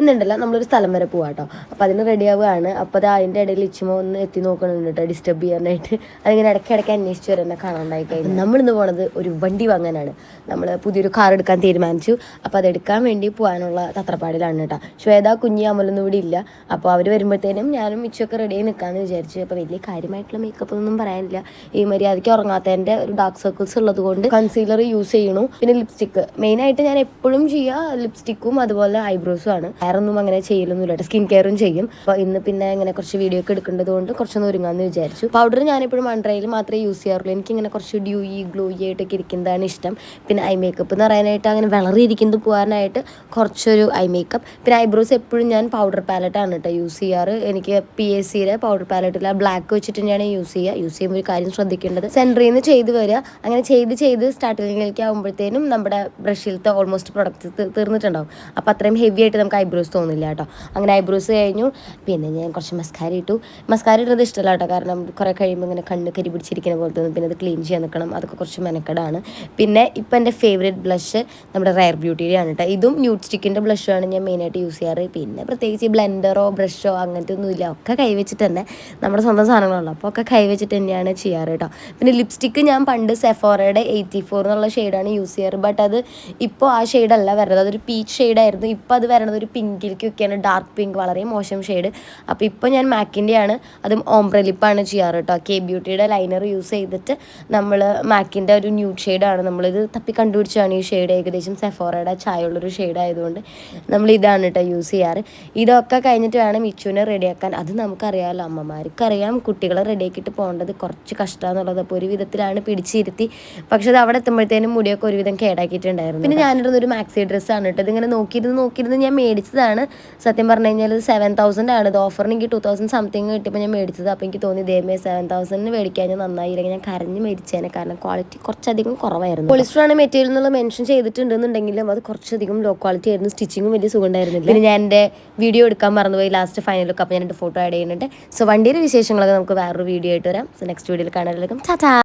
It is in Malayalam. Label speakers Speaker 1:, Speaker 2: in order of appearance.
Speaker 1: ഇന്നുണ്ടല്ലോ നമ്മളൊരു സ്ഥലം വരെ പോവാം കേട്ടോ അപ്പോൾ അതിന് റെഡി ആവുകയാണ്. അപ്പോൾ അത് അതിന്റെ ഇടയിൽ ഇച്ചുമ ഒന്ന് എത്തി നോക്കണം കേട്ടോ ഡിസ്റ്റർബ് ചെയ്യാനായിട്ട്. അതിങ്ങനെ ഇടയ്ക്ക് ഇടയ്ക്ക് അന്വേഷിച്ച് വരെ എന്നെ കാണാണ്ടായി കഴിഞ്ഞു നമ്മളിന്ന് പോണത് ഒരു വണ്ടി വാങ്ങാനാണ്. നമ്മൾ പുതിയൊരു കാർ എടുക്കാൻ തീരുമാനിച്ചു. അപ്പോൾ അതെടുക്കാൻ വേണ്ടി പോകാനുള്ള തത്രപ്പാടിലാണ് കേട്ടോ ശ്വേത കുഞ്ഞി അമലൊന്നും ഇവിടെ ഇല്ല. അപ്പോൾ അവർ വരുമ്പോഴത്തേനും ഞാനും ഇച്ചൊക്കെ റെഡി ആയി നിൽക്കാമെന്ന് വിചാരിച്ചു. അപ്പോൾ വലിയ കാര്യമായിട്ടുള്ള മേക്കപ്പ് ഒന്നും പറയാനില്ല. ഈ മര്യാദയ്ക്ക് ഉറങ്ങാത്തതിന്റെ ഒരു ഡാർക്ക് സർക്കിൾസ് ഉള്ളത് കൊണ്ട് കൺസീലർ യൂസ് ചെയ്യണു. പിന്നെ ലിപ്സ്റ്റിക്ക് മെയിനായിട്ട് ഞാൻ എപ്പോഴും ചെയ്യുക ലിപ്സ്റ്റിക്കും അതുപോലെ ഐബ്രോസും ആണ്. വേറെ ഒന്നും അങ്ങനെ ചെയ്യലൊന്നുമില്ല കേട്ടോ. സ്കിൻ കെയറും ചെയ്യും. അപ്പോൾ ഇന്ന് പിന്നെ ഇങ്ങനെ കുറച്ച് വീഡിയോ ഒക്കെ എടുക്കേണ്ടത് കൊണ്ട് കുറച്ചൊന്ന് ഒരുങ്ങാമെന്ന് വിചാരിച്ചു. പൗഡർ ഞാനിപ്പോഴും മൺഡ്രയിൽ മാത്രമേ യൂസ് ചെയ്യാറുള്ളൂ. എനിക്കിങ്ങനെ കുറച്ച് ഡ്യൂയി ഗ്ലോയി ആയിട്ടൊക്കെ ഇരിക്കുന്നതാണ് ഇഷ്ടം. പിന്നെ ഐ മേക്കപ്പ് എന്ന് പറയാനായിട്ട് അങ്ങനെ വളറിയിരിക്കുന്നത് പോകാനായിട്ട് കുറച്ചൊരു ഐ മേക്കപ്പ് പിന്നെ ഐബ്രോസ് എപ്പോഴും ഞാൻ പൗഡർ പാലറ്റാണ് കേട്ടോ യൂസ് ചെയ്യാറ്. എനിക്ക് പി എസ് സിയിലെ പൗഡർ പാലറ്റിൽ ബ്ലാക്ക് വെച്ചിട്ട് ഞാൻ യൂസ് ചെയ്യുക. യൂസ് ചെയ്യുമ്പോൾ ഒരു കാര്യം ശ്രദ്ധിക്കേണ്ടത് സെന്ററിൽ നിന്ന് ചെയ്ത് വരിക. അങ്ങനെ ചെയ്ത് ചെയ്ത് സ്റ്റാർട്ടിങ്ങിലേക്ക് ആകുമ്പോഴത്തേനും നമ്മുടെ ബ്രഷിലത്തെ ഓൾമോസ്റ്റ് പ്രൊഡക്റ്റ് തീർന്നിട്ടുണ്ടാവും. അപ്പോൾ അത്രയും ഹെവി ആയിട്ട് നമുക്ക് ഐബ്രോസ് തോന്നില്ല കേട്ടോ. അങ്ങനെ ഐബ്രോസ് കഴിഞ്ഞു. പിന്നെ ഞാൻ കുറച്ച് മസ്കാര ഇട്ടു. മസ്കാര ഇടുന്നത് ഇഷ്ടമല്ല കേട്ടോ. കാരണം കുറേ കഴിയുമ്പോൾ ഇങ്ങനെ കണ്ണ് കരി പിടിച്ചിരിക്കുന്ന പോലെ തോന്നും. പിന്നെ അത് ക്ലീൻ ചെയ്യാൻ നിൽക്കണം അതൊക്കെ കുറച്ച് മെനക്കെടാണ്. പിന്നെ ഇപ്പം എന്റെ ഫേവറേറ്റ് ബ്ലഷ് നമ്മുടെ റയർ ബ്യൂട്ടിയുടെ ആണ് കേട്ടോ. ഇതും ന്യൂഡ് സ്റ്റിക്കിന്റെ ബ്ലഷാണ് ഞാൻ മെയിനായിട്ട് യൂസ് ചെയ്യാറ്. പിന്നെ പ്രത്യേകിച്ച് ബ്ലെൻഡറോ ബ്രഷോ അങ്ങനത്തെ ഒന്നുമില്ല ഒക്കെ കൈവച്ചിട്ട് തന്നെ നമ്മുടെ സ്വന്തം സാധനങ്ങളുള്ളൂ അപ്പോൾ ഒക്കെ കൈവച്ചിട്ട് തന്നെയാണ് ചെയ്യാറ് കേട്ടോ. പിന്നെ ലിപ്സ്റ്റിക്ക് ഞാൻ പണ്ട് സെഫോറയുടെ എയ്റ്റി ഫോർ എന്നുള്ള ഷെയ്ഡാണ് യൂസ് ചെയ്യാറ്. ബട്ട് അത് ഇപ്പോൾ ആ ഷെയ്ഡല്ല വരുന്നത് അതൊരു പീച്ച് ഷെയ്ഡായിരുന്നു ഇപ്പോൾ അത് വരുന്നത് ഒരു പിങ്കിലേക്ക് ഒക്കെയാണ് ഡാർക്ക് പിങ്ക് വളരെ മോശം ഷെയ്ഡ് അപ്പോൾ ഇപ്പോൾ ഞാൻ മാക്കിന്റെയാണ് അതും ഓംബ്ര ലിപ്പാണ് ചെയ്യാറ് കേട്ടോ കെ ബ്യൂട്ടിയുടെ ലൈനർ യൂസ് ചെയ്തിട്ട് നമ്മൾ മാക്കിന്റെ ഒരു ന്യൂഡ് ഷെയ്ഡാണ് നമ്മളിത് തപ്പി കണ്ടുപിടിച്ചാണ് ഈ ഷെയ്ഡ് ഏകദേശം സെഫോറയുടെ ചായയുള്ളൊരു ഷെയ്ഡ് ആയതുകൊണ്ട് നമ്മൾ ഇതാണ് കേട്ടോ യൂസ് ചെയ്യാറ്. ഇതൊക്കെ കഴിഞ്ഞിട്ട് വേണം ഇച്ചുവിനെ റെഡിയാക്കാൻ അത് നമുക്കറിയാമല്ലോ അമ്മമാർക്ക് അറിയാം കുട്ടികളെ റെഡിയാക്കിയിട്ട് പോകേണ്ടത് കുറച്ച് കഷ്ടമാണെന്നുള്ളത്. അപ്പോൾ ഒരു വിധത്തിലാണ് പിടിച്ചിരുത്തി. പക്ഷെ അത് അവിടെ എത്തുമ്പോഴത്തേനും മുടിയൊക്കെ ഒരുവിധം കേടാക്കിയിട്ടുണ്ടായിരുന്നു. പിന്നെ ഞാനിരുന്നൊരു മാക്സി ഡ്രസ്സാണ് കേട്ടോ ഇതിങ്ങനെ നോക്കിയിരുന്ന് നോക്കിയിരുന്ന് ഞാൻ മേടിച്ചതാണ്. സത്യം പറഞ്ഞു കഴിഞ്ഞാൽ സെവൻ തൗസൻഡ് ആണ്. ഇത് ഓഫറിന് എനിക്ക് ടു തൗസൻഡ് സംതിങ് കിട്ടിയപ്പോൾ ഞാൻ മേടിച്ചത്. അപ്പോൾ എനിക്ക് തോന്നി ഇതേമേ സെവൻ തൗസൻഡിന് മേടിക്കാൻ നന്നായി. നന്നായില്ലെങ്കിൽ ഞാൻ കരഞ്ഞ് മേടിച്ചേനെ. കാരണം ക്വാളിറ്റി കുറച്ചധികം കുറവായിരുന്നു. പോളിസ്റ്റർ ആണ് മെറ്റീരിയൽ എന്നുള്ള മെൻഷൻ ചെയ്തിട്ടുണ്ടെന്നുണ്ടെങ്കിലും അത് കുറച്ചധികം ലോ ക്വാളിറ്റി ആയിരുന്നു. സ്റ്റിച്ചിങ്ങും വലിയ സുഖം ഉണ്ടായിരുന്നില്ല പിന്നെ ഞാൻ എന്റെ വീഡിയോ എടുക്കാൻ മറന്നുപോയി. ലാസ്റ്റ് ഫൈനൽ ലുക്ക് അപ്പോൾ ഞാൻ എന്റെ ഫോട്ടോ ആഡ് ചെയ്യുന്നുണ്ട്. സോ വണ്ടിയുടെ വിശേഷങ്ങളൊക്കെ നമുക്ക് വേറൊരു വീഡിയോ ആയിട്ട് വരാം. സോ നെക്സ്റ്റ് വീഡിയോയിൽ കാണാൻ ടാറ്റാ